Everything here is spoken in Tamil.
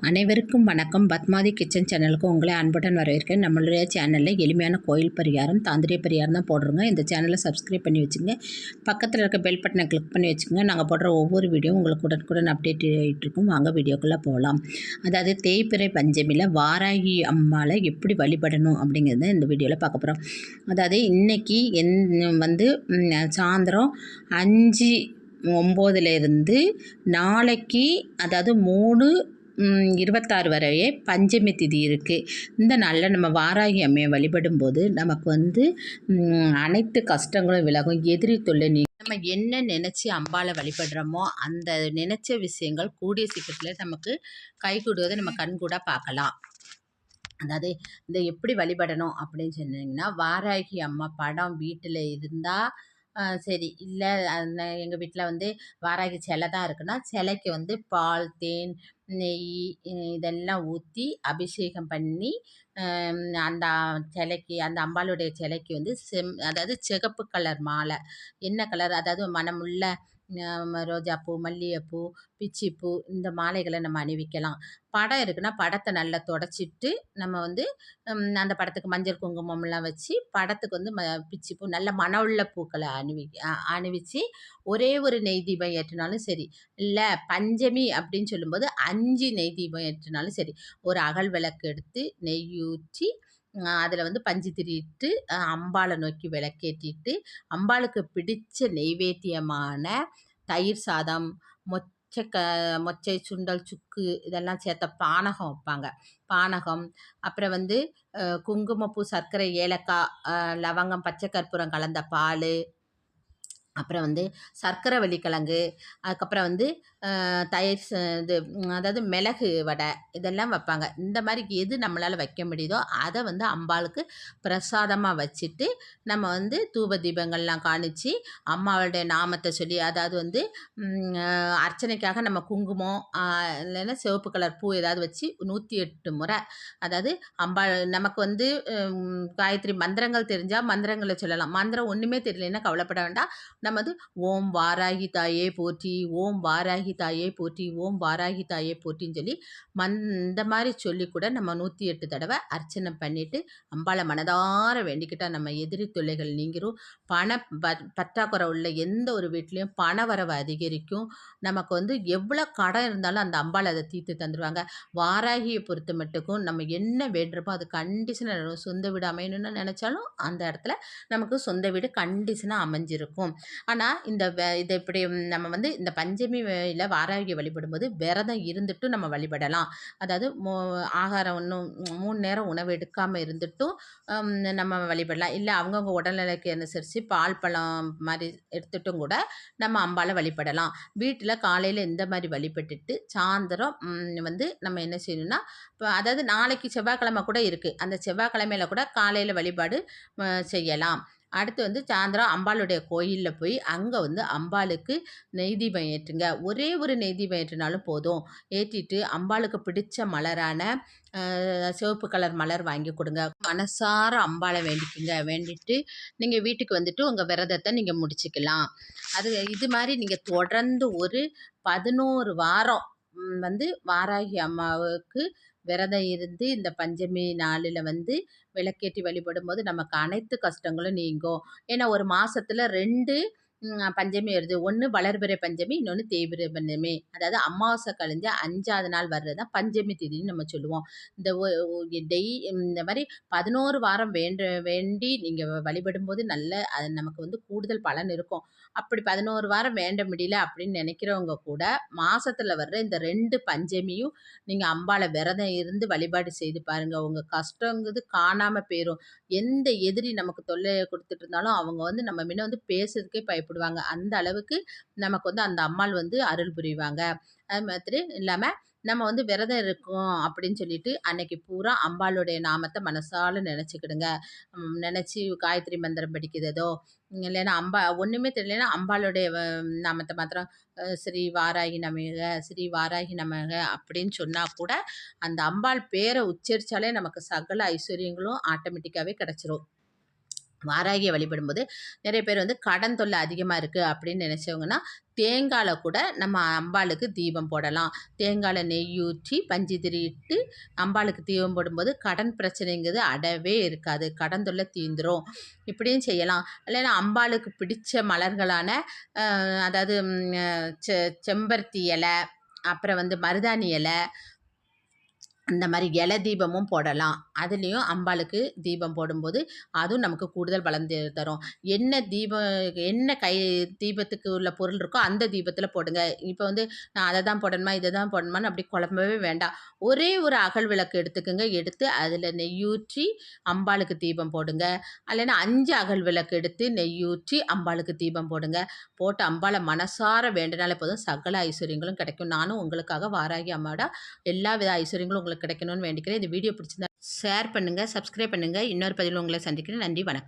அனைவருக்கும் வணக்கம். பத்மாதி கிச்சன் சேனலுக்கு உங்களை அன்புடன் வரவேற்கிறேன். நம்மளுடைய சேனலில் எளிமையான கோயில் பரிகாரம் தாந்திரிய பரிகாரம் தான் போடுறோங்க இந்த சேனலை சப்ஸ்கிரைப் பண்ணி வச்சுங்க பக்கத்தில் இருக்க பெல் பட்டனை கிளிக் பண்ணி வச்சுக்கோங்க. நாங்கள் போடுற ஒவ்வொரு வீடியோ உங்களுக்கு உடனுக்குடன் அப்டேட் ஆகிட்டுருக்கும் வாங்க வீடியோக்குள்ளே போகலாம் அதாவது தேய்பிறை பஞ்சமியில் வாராகி அம்மாவை எப்படி வழிபடணும் அப்படிங்கிறத இந்த வீடியோவில் பார்க்க போகிறோம் அதாவது இன்றைக்கி என் வந்து சாயந்தரம் அஞ்சு ஒம்போதுலேருந்து நாளைக்கு அதாவது மூணு இருபத்தாறு வரையே பஞ்சமி திதி இருக்குது இந்த நாளில் நம்ம வாராகி அம்மையை வழிபடும்போது நமக்கு வந்து அனைத்து கஷ்டங்களும் விலகும். எதிரி தொல்லை நீ நம்ம என்ன நினச்சி அம்பாவை வழிபடுறோமோ அந்த நினச்ச விஷயங்கள் கூடிய சீக்கிரத்தில் நமக்கு கை கொடுவதை நம்ம கண்கூட பார்க்கலாம். அதாவது இந்த எப்படி வழிபடணும் அப்படின்னு சொன்னீங்கன்னா வாராகி அம்மா படம் வீட்டில் இருந்தால் சரி. இல்லை அந்த எங்கள் வீட்டில் வந்து வாராகி சிலை தான் இருக்குன்னா சிலைக்கு வந்து பால் தேன் நெய் இதெல்லாம் ஊற்றி அபிஷேகம் பண்ணி அந்த சிலைக்கு அந்த அம்பாளுடைய சிலைக்கு வந்து செம் அதாவது சிகப்பு கலர் மாலை. என்ன கலர்? அதாவது மனமுள்ள ரோஜாப்பூ மல்லிகைப்பூ பிச்சிப்பூ இந்த மாலைகளை நம்ம அணிவிக்கலாம். படம் இருக்குன்னா படத்தை நல்லா தொடச்சிட்டு நம்ம வந்து அந்த படத்துக்கு மஞ்சள் குங்குமம்லாம் வச்சு படத்துக்கு வந்து ம பிச்சிப்பூ நல்ல மண உள்ள பூக்களை அணிவி அணிவிச்சு ஒரே ஒரு நெய் தீபம் ஏற்றினாலும் சரி இல்லை பஞ்சமி அப்படின்னு சொல்லும்போது அஞ்சு நெய் தீபம் ஏற்றினாலும் சரி ஒரு அகல் விளக்கு எடுத்து நெய் ஊற்றி அதில் வந்து பஞ்சு திரியிட்டு அம்பாளை நோக்கி விளக்கேற்றிட்டு அம்பாளுக்கு பிடிச்ச நெய்வேத்தியமான தயிர் சாதம் மொச்சை க மொச்சை சுண்டல் சுக்கு இதெல்லாம் சேர்த்த பானகம் வைப்பாங்க. பானகம் அப்புறம் வந்து குங்குமப்பூ சர்க்கரை ஏலக்காய் லவங்கம் பச்சை கற்பூரம் கலந்த பால் அப்புறம் வந்து சர்க்கரை வள்ளிக்கிழங்கு அதுக்கப்புறம் வந்து தயிர் ச- இது அதாவது மிளகு வடை இதெல்லாம் வைப்பாங்க. இந்த மாதிரி எது நம்மளால் வைக்க முடியுதோ அதை வந்து அம்பாளுக்கு பிரசாதமாக வச்சுட்டு நம்ம வந்து தூப தீபங்கள்லாம் காணிச்சு அம்மாவோடைய நாமத்தை சொல்லி அதாவது வந்து அர்ச்சனைக்காக நம்ம குங்குமம் இல்லைன்னா சிவப்பு கலர் பூ ஏதாவது வச்சு நூற்றி எட்டு முறை அதாவது அம்பாள் நமக்கு வந்து காயத்ரி மந்திரங்கள் தெரிஞ்சால் மந்திரங்களை சொல்லலாம். மந்திரம் ஒன்றுமே தெரியலன்னா கவலைப்பட வேண்டாம். நம்ம வந்து ஓம் வாராகி தாயே போற்றி ஓம் வாராகி தாயே போற்றி ஓம் வாராகி தாயே போற்றின்னு சொல்லி மந் இந்த மாதிரி சொல்லி கூட நம்ம நூற்றி எட்டு தடவை அர்ச்சனை பண்ணிட்டு அம்பாளை மனதார வேண்டிக்கிட்டால் நம்ம எதிரி தொல்லைகள் நீங்கிரும். பண ப- பற்றாக்குறை உள்ள எந்த ஒரு வீட்லேயும் பண வரவு அதிகரிக்கும். நமக்கு வந்து எவ்வளோ கடன் இருந்தாலும் அந்த அம்பாள் அதை தீர்த்து தந்துடுவாங்க வாராகியை பொறுத்த மட்டுக்கும் நம்ம என்ன வேண்டுறப்போ அது கண்டிஷனாக சொந்த வீடு அமையணும்னு நினச்சாலும் அந்த இடத்துல நமக்கு சொந்த வீடு கண்டிஷனாக அமைஞ்சிருக்கும். ஆனால் இந்த வே- இது இப்படி நம்ம வந்து இந்த பஞ்சமி வேல வாராகி வழிபடும்போது விரதம் இருந்துட்டும் நம்ம வழிபடலாம். அதாவது மோ ஆகாரம் ஒன்றும் மூணு நேரம் உணவு எடுக்காமல் இருந்துட்டும் நம்ம வழிபடலாம். இல்லை அவங்கவுங்க உடல்நிலைக்கு அனுசரித்து பால் பழம் மாதிரி எடுத்துட்டும் கூட நம்ம அம்பாளை வழிபடலாம். வீட்டில் காலையில் இந்த மாதிரி வழிபட்டுட்டு சாயந்தரம் வந்து நம்ம என்ன செய்யணும்னா இப்போ அதாவது நாளைக்கு செவ்வாய்க்கிழமை கூட இருக்குது அந்த செவ்வாய்க்கிழமையில கூட காலையில் வழிபாடு செய்யலாம். அடுத்து வந்து சாயந்தரம் அம்பாளுடைய கோயிலில் போய் அங்கே வந்து அம்பாளுக்கு நெய்தீபம் ஏற்றுங்க. ஒரே ஒரு நெய்தீபம் ஏற்றினாலும் போதும். ஏற்றிட்டு அம்பாளுக்கு பிடிச்ச மலரான சிவப்பு கலர் மலர் வாங்கி கொடுங்க. மனசார அம்பாளை வேண்டிக்குங்க. வேண்டிட்டு நீங்கள் வீட்டுக்கு வந்துட்டு உங்கள் விரதத்தை நீங்கள் முடிச்சுக்கலாம். அது இது மாதிரி நீங்கள் தொடர்ந்து ஒரு பதினோரு வாரம் வந்து வாராகி அம்மாவுக்கு விரதம் இருந்து இந்த பஞ்சமி நாளில் வந்து விளக்கேற்றி வழிபடும்போது நமக்கு அனைத்து கஷ்டங்களும் நீங்கும். ஏன்னா ஒரு மாதத்துல ரெண்டு பஞ்சமி வருது. ஒன்று வளர்பிறை பஞ்சமி இன்னொன்று தேய்பிறை பஞ்சமி. அதாவது அமாவாசை கழிஞ்ச அஞ்சாவது நாள் வர்றது தான் பஞ்சமி திதின்னு நம்ம சொல்லுவோம். இந்த ஒ- டெய் இந்த மாதிரி பதினோரு வாரம் வேண்ட வேண்டி நீங்கள் வழிபடும்போது நல்ல அது நமக்கு வந்து கூடுதல் பலன் இருக்கும். அப்படி பதினோரு வாரம் வேண்ட முடியல அப்படின்னு நினைக்கிறவங்க கூட மாதத்தில் வர்ற இந்த ரெண்டு பஞ்சமியும் நீங்கள் அம்பாளை விரதம் இருந்து வழிபாடு செய்து பாருங்கள் உங்கள் கஷ்டங்கிறது காணாமல் போயிடும் எந்த எதிரி நமக்கு தொல்லை கொடுத்துட்டு இருந்தாலும் அவங்க வந்து நம்ம முன்ன வந்து பேசுறதுக்கே பயப்படும் கூப்பிடுவாங்க அந்த அளவுக்கு நமக்கு வந்து அந்த அம்மாள் வந்து அருள் புரிவாங்க. அது மாதிரி இல்லாமல் நம்ம வந்து விரதம் இருக்கோம் அப்படின்னு சொல்லிட்டு அன்னைக்கு பூரா அம்பாளுடைய நாமத்தை மனசால நினச்சிக்கிடுங்க. நினச்சி காயத்ரி மந்திரம் படிக்கிறதோ இல்லைன்னா அம்பா ஒன்றுமே தெரியலனா அம்பாளுடைய நாமத்தை மாத்திரம் ஸ்ரீ வாராகி நமக ஸ்ரீ வாராகி நமக அப்படின்னு சொன்னால் கூட அந்த அம்பாள் பேரை உச்சரித்தாலே நமக்கு சகல ஐஸ்வர்யங்களும் ஆட்டோமேட்டிக்காகவே கிடச்சிரும். வாராகியை வழிபடும்போது நிறைய பேர் வந்து கடன் தொல்லை அதிகமாக இருக்குது அப்படின்னு நினச்சவங்கன்னா தேங்காயில் கூட நம்ம அம்பாளுக்கு தீபம் போடலாம். தேங்காயில் நெய் ஊற்றி பஞ்சு திரியிட்டு அம்பாளுக்கு தீபம் போடும்போது கடன் பிரச்சனைங்கிறது அடவே இருக்காது. கடன் தொல்லை தீந்துரும். இப்படியும் செய்யலாம். இல்லைன்னா அம்பாளுக்கு பிடிச்ச மலர்களான அதாவது செ செம்பருத்தி இலை அப்புறம் வந்து மருதாணி இலை அந்த மாதிரி இலை தீபமும் போடலாம். அதுலேயும் அம்பாளுக்கு தீபம் போடும்போது அதுவும் நமக்கு கூடுதல் பலன் தரும். என்ன தீபம் என்ன கை தீபத்துக்கு உள்ள பொருள் இருக்கோ அந்த தீபத்தில் போடுங்க. இப்போ வந்து நான் அதை தான் போடணுமா இதை தான் போடணுமான்னு அப்படி குழம்பவே வேண்டாம். ஒரே ஒரு அகல் விளக்கு எடுத்துக்கோங்க. எடுத்து அதில் நெய்யூற்றி அம்பாளுக்கு தீபம் போடுங்க. இல்லைன்னா அஞ்சு அகல் விளக்கு எடுத்து நெய்யூற்றி அம்பாளுக்கு தீபம் போடுங்க. போட்டு அம்பாளை மனசார வேண்டினாலே போதும். சகல ஐஸ்வர்யங்களும் கிடைக்கும். நானும் உங்களுக்காக வாராகி அம்மாவோட எல்லா வித ஐஸ்வர்யங்களும் உங்களுக்கு கிடைக்கணும்னு வேண்டிக்கிறேன். இந்த வீடியோ பிடிச்சிருந்தா ஷேர் பண்ணுங்கள் சப்ஸ்கிரைப் பண்ணுங்கள் இன்னொரு பதிவில் உங்களை சந்திக்கிறேன். நன்றி வணக்கம்.